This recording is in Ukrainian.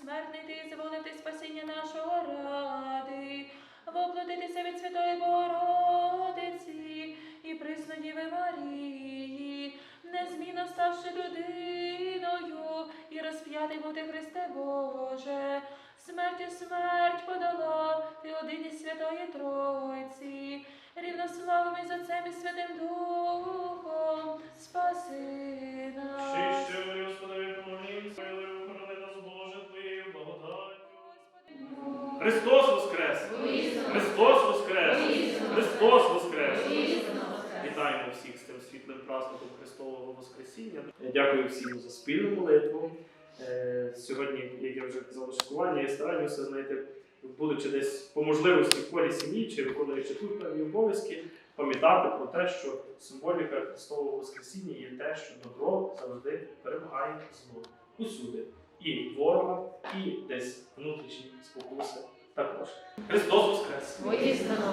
безсмертний ти, зволити спасіння нашого ради, воплотитися від Святої Богородиці і приснодіви Марії, незмінно ставши людиною і розп'ятий бути Христе Боже, смертю смерть подала ти один Святої Тройці, рівнославним із Отцем і Святим Духом, Христос Воскрес! Христос Воскрес! Христос Воскрес! Вітаємо всіх з цим світлим праздником Христового Воскресіння. Дякую всім за спільну молитву. Е, Сьогодні, як я вже казав, шокування, я стараюся, знаєте, будучи десь по можливості в колі сім'ї чи виконуючи тут певні обов'язки, пам'ятати про те, що символіка Христового Воскресіння є те, що добро завжди перемагає зло усюди. І ворога, і десь внутрішні спокуси також. Христос Воскрес! Воістину.